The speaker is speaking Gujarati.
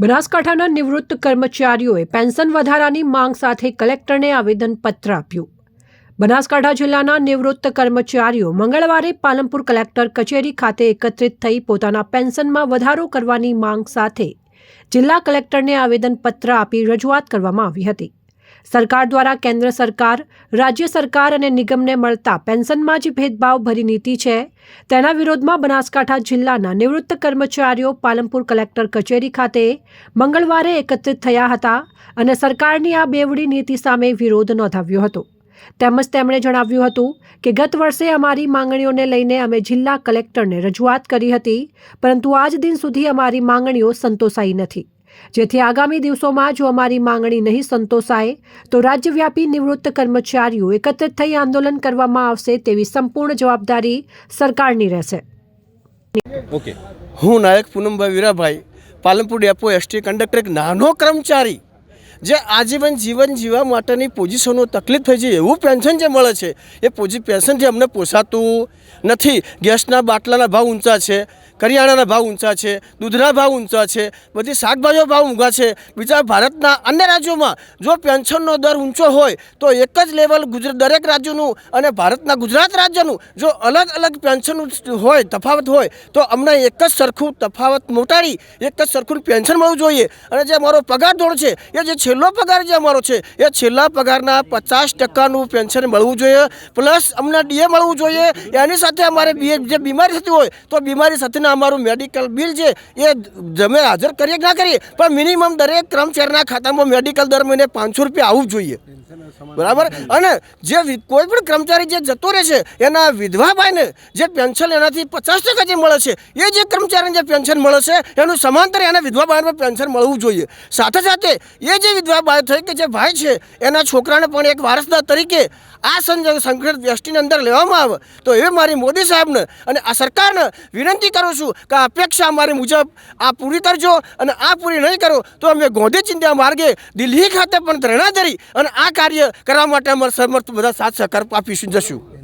બનાસકાંઠાના નિવૃત્ત કર્મચારીઓએ પેન્શન વધારાની માંગ સાથે કલેક્ટરને આવેદનપત્ર આપ્યું. બનાસકાંઠા જિલ્લાના નિવૃત્ત કર્મચારીઓ મંગળવારે પાલનપુર કલેક્ટર કચેરી ખાતે એકત્રિત થઈ પોતાના પેન્શનમાં વધારો કરવાની માંગ સાથે જિલ્લા કલેક્ટરને આવેદનપત્ર આપી રજૂઆત કરવામાં આવી હતી. સરકાર દ્વારા કેન્દ્ર સરકાર, રાજ્ય સરકાર અને નિગમને મળતા પેન્શનમાં જે ભેદભાવ ભરી નીતિ છે, તેના વિરોધમાં બનાસકાંઠા જિલ્લાના નિવૃત્ત કર્મચારીઓ પાલનપુર કલેક્ટર કચેરી ખાતે મંગળવારે એકત્રિત થયા હતા અને સરકારની આ બેવડી નીતિ સામે વિરોધ નોંધાવ્યો હતો. તેમજ તેમણે જણાવ્યું હતું કે ગત વર્ષે અમારી માંગણીઓને લઈને અમે જિલ્લા કલેક્ટરને રજૂઆત કરી હતી, પરંતુ આજ દિન સુધી અમારી માંગણીઓ સંતોષાઈ નથી. જેથી આગામી દિવસોમાં જો અમારી માંગણી નહીં સંતોષાય, તો રાજ્યવ્યાપી નિવૃત્ત કર્મચારીઓ એકત્રિત થઈ આંદોલન કરવામાં આવશે તેવી સંપૂર્ણ જવાબદારી સરકારની રહેશે. ઓકે. હું Nayak Poonambhai Virabhai, Palanpur depot ST conductor, એક નાનો કર્મચારી જે આજીવન જીવન જીવવા માટેની પોઝિશનો તકલીફ થઈ છે, એવું પેન્શન જે મળે છે, એ પોઝી જે અમને પોસાતું નથી. ગેસના બાટલાના ભાવ ઊંચા છે કરિયાણાના ભાવ ઊંચા છે, દૂધના ભાવ ઊંચા છે, બધી શાકભાજીઓ ભાવ ઊંઘા છે. બીજા ભારતના અન્ય રાજ્યોમાં જો પેન્શનનો દર ઊંચો હોય, તો એક જ લેવલ ગુજરાત દરેક રાજ્યનું અને ભારતના ગુજરાત રાજ્યનું જો અલગ અલગ પેન્શન હોય, તફાવત હોય, તો અમને એક જ સરખું તફાવત મોટાડી, એક જ સરખું પેન્શન મળવું જોઈએ. અને જે અમારો પગાર ધોરણ છે, એ જે છેલ્લો પગાર જે અમારો છે, એ છેલ્લા પગારના પચાસ ટકાનું પેન્શન મળવું જોઈએ. પ્લસ અમને ડીએ મળવું જોઈએ. એની સાથે અમારે જે બીમારી થતી હોય, તો બીમારી સાથેના અમારું મેડિકલ બિલ છે, એ જમે હાજર કરીએ ના કરીએ પણ મિનિમમ દરેક કર્મચારીના ખાતામાં મેડિકલ દર મહિને પાંચસો રૂપિયા આવવું જોઈએ. બરાબર? અને જે કોઈ પણ કર્મચારી જે જતો રહે છે, એના વિધવા ભાઈને જે પેન્શન એનાથી પચાસ ટકા જે મળે છે, એ જે કર્મચારીને જે પેન્શન મળે છે, એનું સમાંતર એના વિધવા ભાઈને પેન્શન મળવું જોઈએ. સાથે સાથે એ જે વિધવા ભાઈ થઈ કે જે ભાઈ છે, એના છોકરાને પણ એક વારસદાર તરીકે આ સંજોગ સંગઠિત વ્યષ્ટિની અંદર લેવામાં આવે. તો એ મારી મોદી સાહેબને અને આ સરકારને વિનંતી કરું છું કે અપેક્ષા અમારી મુજબ આ પૂરી કરજો અને આ પૂરી નહીં કરો તો અમે ગોંધી ચિંતા માર્ગે દિલ્હી ખાતે પણ ધરણા ધરી અને આ કાર્ય કરવા માટે અમારે સમર્થ બધા સાથ સહકાર આપીશું, જશું.